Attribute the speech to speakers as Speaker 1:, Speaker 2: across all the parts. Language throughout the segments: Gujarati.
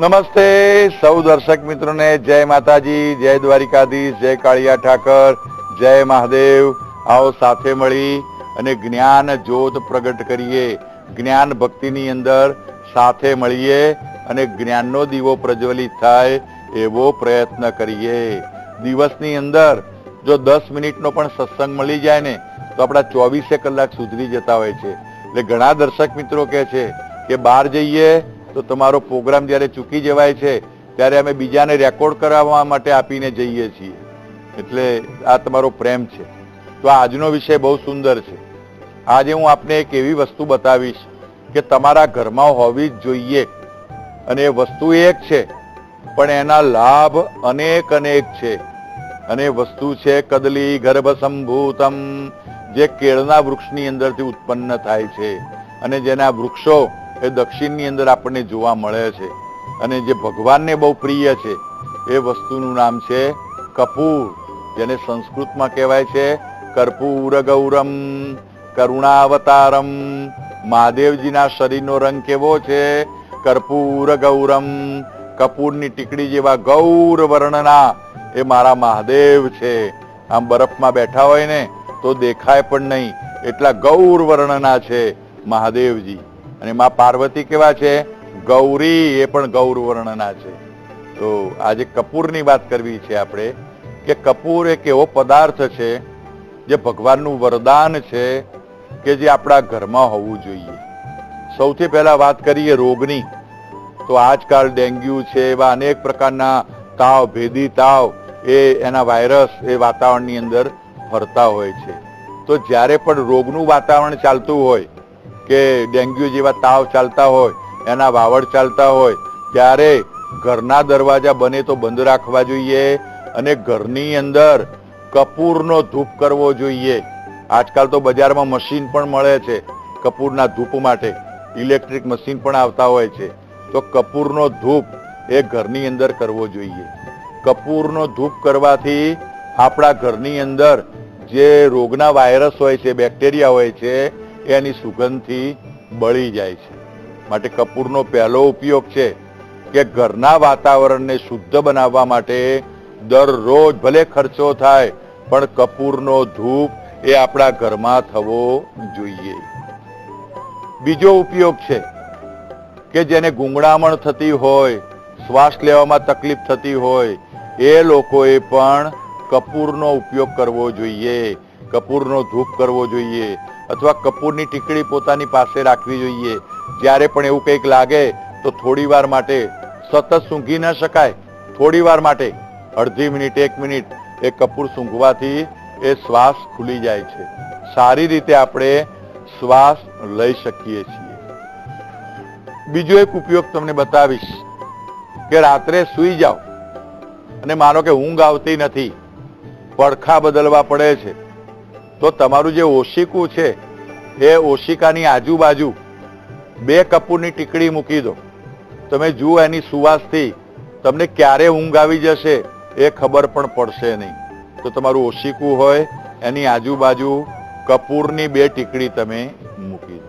Speaker 1: નમસ્તે સૌ દર્શક મિત્રોને, જય માતાજી, જય દ્વારિકાધીશ, જય કાળિયા ઠાકર, જય મહાદેવ. આવો સાથે મળી અને જ્ઞાન જ્યોત પ્રગટ કરીએ. જ્ઞાન ભક્તિની અંદર સાથે મળીએ અને જ્ઞાનનો દીવો પ્રજ્વલિત થાય એવો પ્રયત્ન કરીએ. દિવસની અંદર જો દસ મિનિટનો પણ સત્સંગ મળી જાય ને, તો આપણા ચોવીસે કલાક સુધરી જતા હોય છે. એટલે ઘણા દર્શક મિત્રો કહે છે કે બહાર જઈએ તો તમારો પ્રોગ્રામ જ્યારે ચૂકી જવાય છે, ત્યારે અમે બીજાને રેકોર્ડ કરાવવા માટે આપીને જઈએ છીએ. એટલે આ તમારો પ્રેમ છે. તો આજનો વિષય બહુ સુંદર છે. આજે હું આપને એક એવી વસ્તુ બતાવીશ કે તમારા ઘરમાં હોવી જ જોઈએ. અને એ વસ્તુ એક છે, પણ એના લાભ અનેક અનેક છે. અને વસ્તુ છે કદલી ગર્ભ સંભૂતમ જે કેળના વૃક્ષની અંદરથી ઉત્પન્ન થાય છે. અને જેના વૃક્ષો એ દક્ષિણની અંદર આપણને જોવા મળે છે. અને જે ભગવાનને બહુ પ્રિય છે, એ વસ્તુનું નામ છે કપૂર. જેને સંસ્કૃતમાં કહેવાય છે કર્પૂર ગૌરમ કરુણાવતારમ. મહાદેવજીના શરીરનો રંગ કેવો છે? કર્પૂર ગૌરમ કપૂરની ટીકડી જેવા ગૌર વર્ણના. એ મારા મહાદેવ છે. આમ બરફમાં બેઠા હોય ને, તો દેખાય પણ નહીં. એટલા ગૌર વર્ણના છે મહાદેવજી. અને માં પાર્વતી કેવા છે? ગૌરી એ પણ ગૌર વર્ણના છે. તો આજે કપૂરની વાત કરવી છે આપણે કે કપૂર એક એવો પદાર્થ છે જે ભગવાનનું વરદાન છે કે જે આપણા ઘરમાં હોવું જોઈએ. સૌથી પહેલા વાત કરીએ રોગની. તો આજકાલ ડેન્ગ્યુ છે એવા અનેક પ્રકારના તાવ, ભેદી તાવ એ એના વાયરસ એ વાતાવરણની અંદર ફરતા હોય છે. તો જ્યારે પણ રોગનું વાતાવરણ ચાલતું હોય કે ડેન્ગ્યુ જેવા તાવ ચાલતા હોય, એના વાવડ ચાલતા હોય, ત્યારે ઘરના દરવાજા બને તો બંધ રાખવા જોઈએ અને ઘરની અંદર કપૂરનો ધૂપ કરવો જોઈએ. આજકાલ તો બજારમાં મશીન પણ મળે છે, કપૂરના ધૂપ માટે. ઇલેક્ટ્રિક મશીન પણ આવતા હોય છે. તો કપૂરનો ધૂપ એ ઘરની અંદર કરવો જોઈએ. કપૂરનો ધૂપ કરવાથી આપણા ઘરની અંદર જે રોગના વાયરસ હોય છે, બેક્ટેરિયા હોય છે એની સુગંધથી બળી જાય છે. માટે કપૂરનો પહેલો ઉપયોગ છે કે ઘરના વાતાવરણને શુદ્ધ બનાવવા માટે દરરોજ ભલે ખર્ચો થાય, પણ કપૂરનો ધૂપ એ આપણા ઘરમાં થવો જોઈએ. બીજો ઉપયોગ છે કે જેને ગુંગળામણ થતી હોય, શ્વાસ લેવામાં તકલીફ થતી હોય, એ લોકોએ પણ કપૂરનો ઉપયોગ કરવો જોઈએ. કપૂરનો ધૂપ કરવો જોઈએ. અથવા કપૂરની ટીકડી પોતાની પાસે રાખવી જોઈએ. જ્યારે પણ એવું કંઈક લાગે, તો થોડી વાર માટે સતત સૂંઘી ન શકાય. થોડી વાર માટે અડધી મિનિટ, એક મિનિટ એ કપૂર સૂંઘવાથી એ શ્વાસ ખુલી જાય છે. સારી રીતે આપણે શ્વાસ લઈ શકીએ છીએ. બીજો એક ઉપયોગ તમને બતાવીશ, કે રાત્રે સૂઈ જાઓ. અને માનો કે ઊંઘ આવતી નથી, પડખા બદલવા પડે છે. તો તમારું જે ઓશિકું છે, એ ઓશિકાની આજુબાજુ બે કપૂરની ટીકડી મૂકી દો. તમે જુઓ એની સુવાસથી તમને ક્યારે ઊંઘ આવી જશે એ ખબર પણ પડશે નહીં. તો તમારું ઓશિકું હોય, એની આજુબાજુ કપૂરની બે ટીકડી તમે મૂકી દો.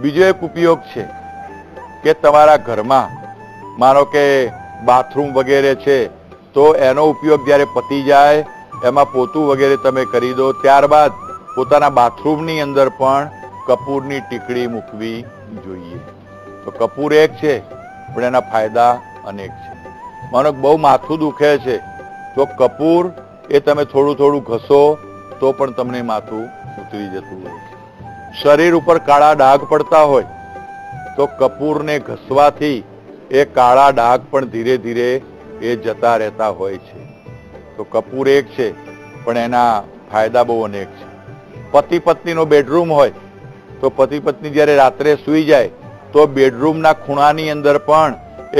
Speaker 1: બીજો એક ઉપયોગ છે કે તમારા ઘરમાં, માનો કે બાથરૂમ વગેરે છે, તો એનો ઉપયોગ જ્યારે પતી જાય એમાં પોતું વગેરે તમે કરી દો. ત્યારબાદ પોતાના બાથરૂમની અંદર પણ કપૂરની ટીકડી મૂકવી જોઈએ. તો કપૂર એક છે, પણ એના ફાયદા અનેક છે. માનો બહુ માથું દુખે છે. તો કપૂર એ તમે થોડું થોડું ઘસો, તો પણ તમને માથું ઉતરી જતું હોય શરીર ઉપર કાળા ડાઘ પડતા હોય, તો કપૂરને ઘસવાથી એ કાળા ડાઘ પણ ધીરે ધીરે એ જતા રહેતા હોય છે. તો કપૂર એક છે, પણ એના ફાયદા બહુ અનેક છે. પતિ પત્નીનો બેડરૂમ હોય, તો પતિ પત્ની જ્યારે રાત્રે સૂઈ જાય, તો બેડરૂમના ખૂણાની અંદર પણ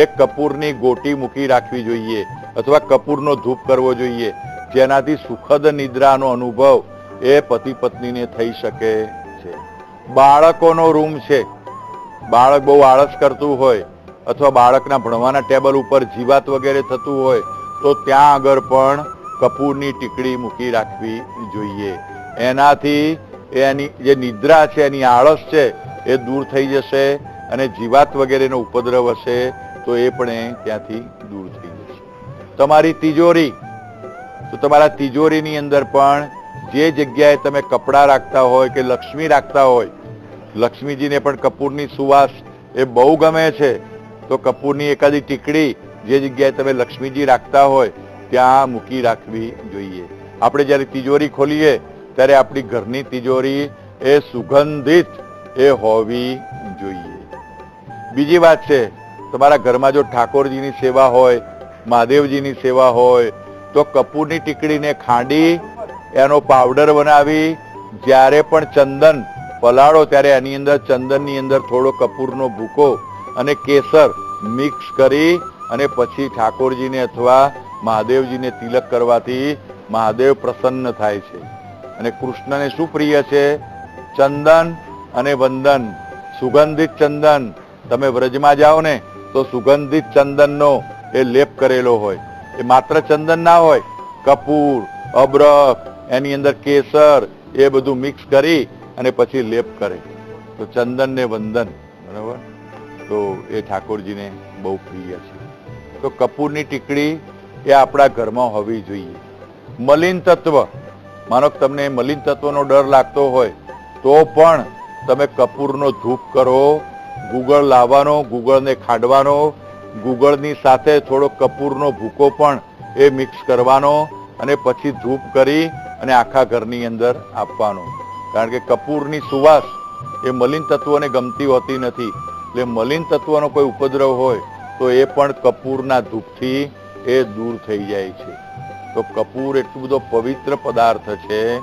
Speaker 1: એક કપૂરની ગોટી મૂકી રાખવી જોઈએ, અથવા કપૂરનો ધૂપ કરવો જોઈએ, જેનાથી સુખદ નિદ્રાનો અનુભવ એ પતિ પત્નીને થઈ શકે છે. બાળકોનો રૂમ છે, બાળક બહુ આળસ કરતું હોય, અથવા બાળકના ભણવાના ટેબલ ઉપર જીવાત વગેરે થતું હોય તો ત્યાં આગળ પણ કપૂરની ટીકડી મૂકી રાખવી જોઈએ. એનાથી એની જે નિદ્રા છે, એની આળસ છે, એ દૂર થઈ જશે અને જીવાત વગેરેનો ઉપદ્રવ હશે તો એ પણ એ ત્યાંથી દૂર થઈ જશે. તમારી તિજોરી, તો તમારા તિજોરીની અંદર પણ જે જગ્યાએ તમે કપડાં રાખતા હોય કે લક્ષ્મી રાખતા હોય, લક્ષ્મીજીને પણ કપૂરની સુવાસ એ બહુ ગમે છે, તો કપૂરની એકાદી ટીકડી જે જગ્યાએ તમે લક્ષ્મીજી રાખતા હોય, ત્યાં મૂકી રાખવી જોઈએ. આપણે જ્યારે તિજોરી ખોલીએ, ત્યારે આપણી ઘરની તિજોરી એ સુગંધિત એ હોવી જોઈએ. બીજી વાત છે, તમારા ઘરમાં જો ઠાકોરજીની સેવા હોય, મહાદેવજીની સેવા હોય, તો કપૂરની ટીકડીને ખાંડી, એનો પાવડર બનાવી, જ્યારે પણ ચંદન પલાળો, ત્યારે એની અંદર ચંદનની અંદર થોડો કપૂરનો ભૂકો અને કેસર મિક્સ કરી અને પછી ઠાકોરજીને અથવા મહાદેવજીને તિલક કરવાથી મહાદેવ પ્રસન્ન થાય છે. અને કૃષ્ણને શું પ્રિય છે? ચંદન અને વંદન. સુગંધિત ચંદન. તમે વ્રજમાં જાઓ ને, તો સુગંધિત ચંદનનો એ લેપ કરેલો હોય. એ માત્ર ચંદન ના હોય. કપૂર, અબરખ, એની અંદર કેસર, એ બધું મિક્સ કરી અને પછી લેપ કરે. તો ચંદન ને વંદન. બરાબર? તો એ ઠાકોરજીને બહુ પ્રિય છે. તો કપૂરની ટીકડી એ આપણા ઘરમાં હોવી જોઈએ. મલિન તત્વ. માનો તમને મલિન તત્વનો ડર લાગતો હોય, તો પણ તમે કપૂરનો ધૂપ કરો, ગુગળ લાવવાનો, ગુગળને ખાંડવાનો, ગુગળની સાથે થોડો કપૂરનો ભૂકો પણ એ મિક્સ કરવાનો અને પછી ધૂપ કરી અને આખા ઘરની અંદર આપવાનો. કારણ કે કપૂરની સુવાસ એ મલિન તત્વોને ગમતી હોતી નથી. એટલે મલિન તત્વનો કોઈ ઉપદ્રવ હોય તો એ પણ કપૂરના ધૂપથી એ દૂર થઈ જાય છે. તો કપૂર એટલું બધો પવિત્ર પદાર્થ છે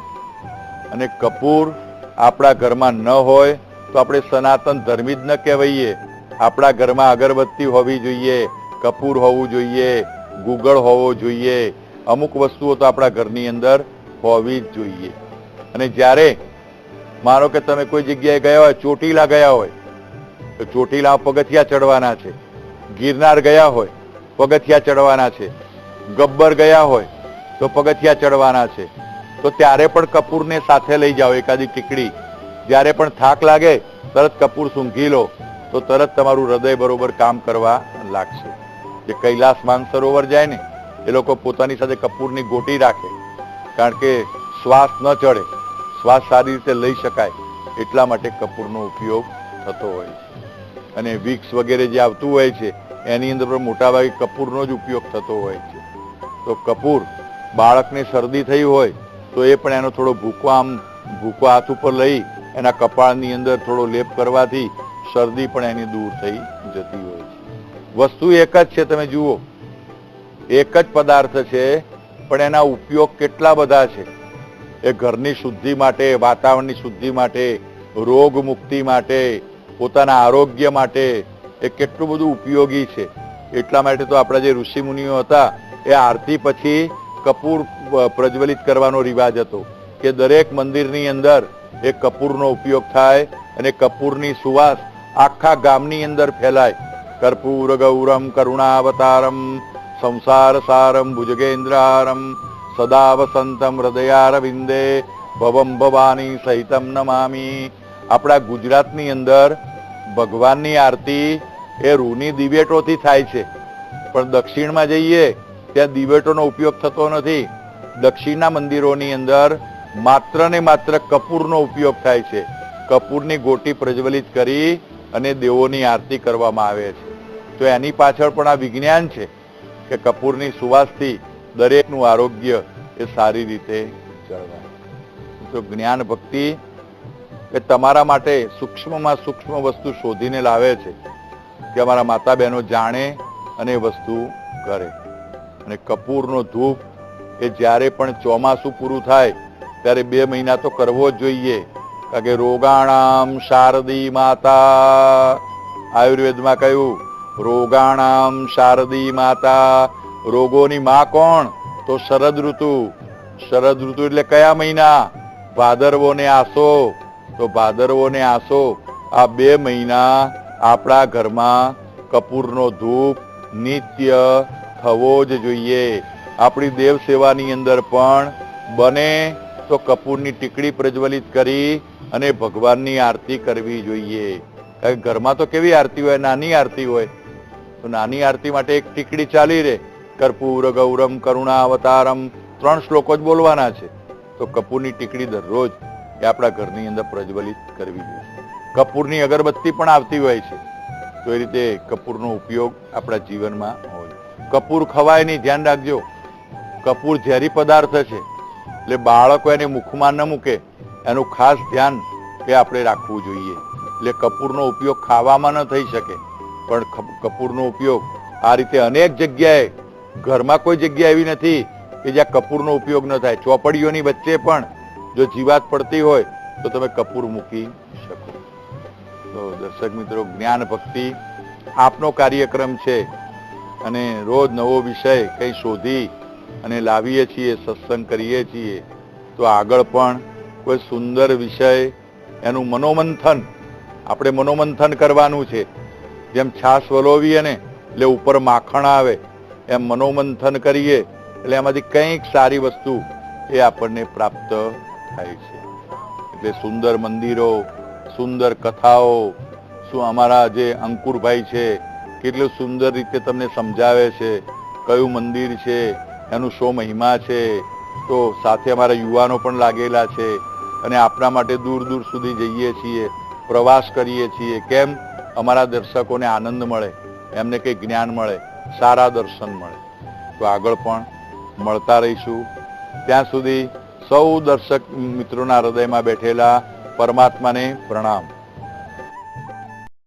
Speaker 1: અને કપૂર આપણા ઘરમાં ન હોય તો આપણે સનાતન ધર્મી જ ન કહેવાઈએ. આપણા ઘરમાં અગરબત્તી હોવી જોઈએ, કપૂર હોવું જોઈએ, ગુગળ હોવો જોઈએ, અમુક વસ્તુઓ તો આપણા ઘરની અંદર હોવી જ જોઈએ. અને જ્યારે માનો કે તમે કોઈ જગ્યાએ ગયા હોય, ચોટીલા ગયા હોય, તો ચોટીલા પગથિયા ચડવાના છે. ગિરનાર ગયા હોય, પગથિયા ચડવાના છે. ગબ્બર ગયા હોય, તો પગથિયા ચડવાના છે. તો ત્યારે પણ કપૂરને સાથે લઈ જાઓ એકાદી ટીકડી. જ્યારે પણ થાક લાગે, તરત કપૂર સૂંઘી લો. તો તરત તમારું હૃદય બરોબર કામ કરવા લાગશે. જે કૈલાસ માનસરોવર જાય ને, એ લોકો પોતાની સાથે કપૂરની ગોટી રાખે. કારણ કે શ્વાસ ન ચડે. શ્વાસ સારી રીતે લઈ શકાય. એટલા માટે કપૂરનો ઉપયોગ થતો હોય છે. અને વિક્સ વગેરે જે આવતું હોય છે, એની અંદર પણ મોટાભાગે કપૂરનો જ ઉપયોગ થતો હોય છે. તો કપૂર બાળકને શરદી થઈ હોય, તો એ પણ એનો થોડો ભૂકો આમ, ભૂકો હાથ ઉપર લઈ, એના કપાળની અંદર થોડો લેપ કરવાથી શરદી પણ એની દૂર થઈ જતી હોય છે. વસ્તુ એક જ છે, તમે જુઓ. એક જ પદાર્થ છે, પણ એના ઉપયોગ કેટલા બધા છે. એ ઘરની શુદ્ધિ માટે, વાતાવરણની શુદ્ધિ માટે રોગ મુક્તિ માટે પોતાના આરોગ્ય માટે એ કેટલું બધું ઉપયોગી છે. એટલા માટે તો આપણા જે ઋષિ મુનિઓ હતા, એ આરતી પછી કપૂર પ્રજ્વલિત કરવાનો રિવાજ હતો કે દરેક મંદિરની અંદર એ કપૂરનો ઉપયોગ થાય અને કપૂરની સુવાસ આખા ગામની અંદર ફેલાય. કર્પૂર, ગૌરમ, કરુણાવતારમ, સંસાર સારમ, ભુજગેન્દ્રારમ, સદા વસંતમ હૃદયારવિંદે ભવમ ભવાની સહિતમ નમામી. આપણા ગુજરાતની અંદર ભગવાનની આરતી એ રૂની દિવેટોથી થાય છે. પણ દક્ષિણમાં જઈએ, ત્યાં દિવેટોનો ઉપયોગ થતો નથી. દક્ષિણના મંદિરોની અંદર માત્ર ને માત્ર કપૂરનો ઉપયોગ થાય છે. કપૂરની ગોટી પ્રજ્વલિત કરી અને દેવોની આરતી કરવામાં આવે છે. તો એની પાછળ પણ આ વિજ્ઞાન છે કે કપૂરની સુવાસથી દરેકનું આરોગ્ય એ સારી રીતે જળવાય. તો જ્ઞાન ભક્તિ એ તમારા માટે સૂક્ષ્મમાં સૂક્ષ્મ વસ્તુ શોધીને લાવે છે કે અમારા માતા બહેનો જાણે અને એ વસ્તુ કરે. અને કપૂરનો ધૂપ એ જ્યારે પણ ચોમાસું પૂરું થાય, ત્યારે બે મહિના તો કરવો જ જોઈએ. કારણ કે રોગાણામ શારદી માતા. આયુર્વેદમાં કહ્યું, રોગાણામ શારદી માતા. રોગોની માં કોણ? તો શરદ ઋતુ શરદ ઋતુ એટલે કયા મહિના? ભાદરવો ને આસો. તો ભાદરવો ને આસો, આ બે મહિના આપણા ઘરમાં કપૂરનો ધૂપ નિત્ય થવો જ જોઈએ. આપણી દેવ સેવાની અંદર પણ બને તો કપૂરની ટીકડી પ્રજ્વલિત કરી અને ભગવાનની આરતી કરવી જોઈએ. કારણ ઘરમાં તો કેવી આરતી હોય? નાની આરતી હોય. તો નાની આરતી માટે એક ટીકડી ચાલી રહે. કર્પૂર, ગૌરમ કરુણા અવતારમ ત્રણ શ્લોકો જ બોલવાના છે. તો કપૂરની ટીકડી દરરોજ એ આપણા ઘરની અંદર પ્રજ્વલિત કરવી જોઈએ. કપૂરની અગરબત્તી પણ આવતી હોય છે, તો એ રીતે કપૂરનો ઉપયોગ આપણા જીવનમાં હોય. કપૂર ખવાય નહીં, ધ્યાન રાખજો. કપૂર ઝેરી પદાર્થ છે, એટલે બાળકો એને મુખમાં ન મૂકે. એનું ખાસ ધ્યાન એ આપણે રાખવું જોઈએ. એટલે કપૂરનો ઉપયોગ ખાવામાં ન થઈ શકે, પણ કપૂરનો ઉપયોગ આ રીતે અનેક જગ્યાએ, ઘરમાં કોઈ જગ્યા એવી નથી કે જ્યાં કપૂરનો ઉપયોગ ન થાય. ચોપડીઓની વચ્ચે પણ જો જીવાત પડતી હોય, તો તમે કપૂર મૂકી શકો. તો દર્શક મિત્રો, જ્ઞાન ભક્તિ આપનો કાર્યક્રમ છે અને રોજ નવો વિષય કંઈ શોધી અને લાવીએ છીએ, સત્સંગ કરીએ છીએ, તો આગળ પણ કોઈ સુંદર વિષય એનું મનોમંથન, આપણે મનોમંથન કરવાનું છે. જેમ છાશ વલોવીએ ને, એટલે ઉપર માખણ આવે, એમ મનોમંથન કરીએ, એટલે એમાંથી કંઈક સારી વસ્તુ એ આપણને પ્રાપ્ત થાય છે. એટલે સુંદર મંદિરો, સુંદર કથાઓ, શું અમારા જે અંકુરભાઈ છે, કેટલું સુંદર રીતે તમને સમજાવે છે, કયું મંદિર છે, એનું શો મહિમા છે. તો સાથે અમારા યુવાનો પણ લાગેલા છે અને આપણા માટે દૂર દૂર સુધી જઈએ છીએ, પ્રવાસ કરીએ છીએ. કેમ? અમારા દર્શકોને આનંદ મળે, એમને કંઈ જ્ઞાન મળે, સારા દર્શન મળે. તો આગળ પણ મળતા રહીશું. ત્યાં સુધી સૌ દર્શક મિત્રોના હૃદયમાં બેઠેલા પરમાત્માને પ્રણામ.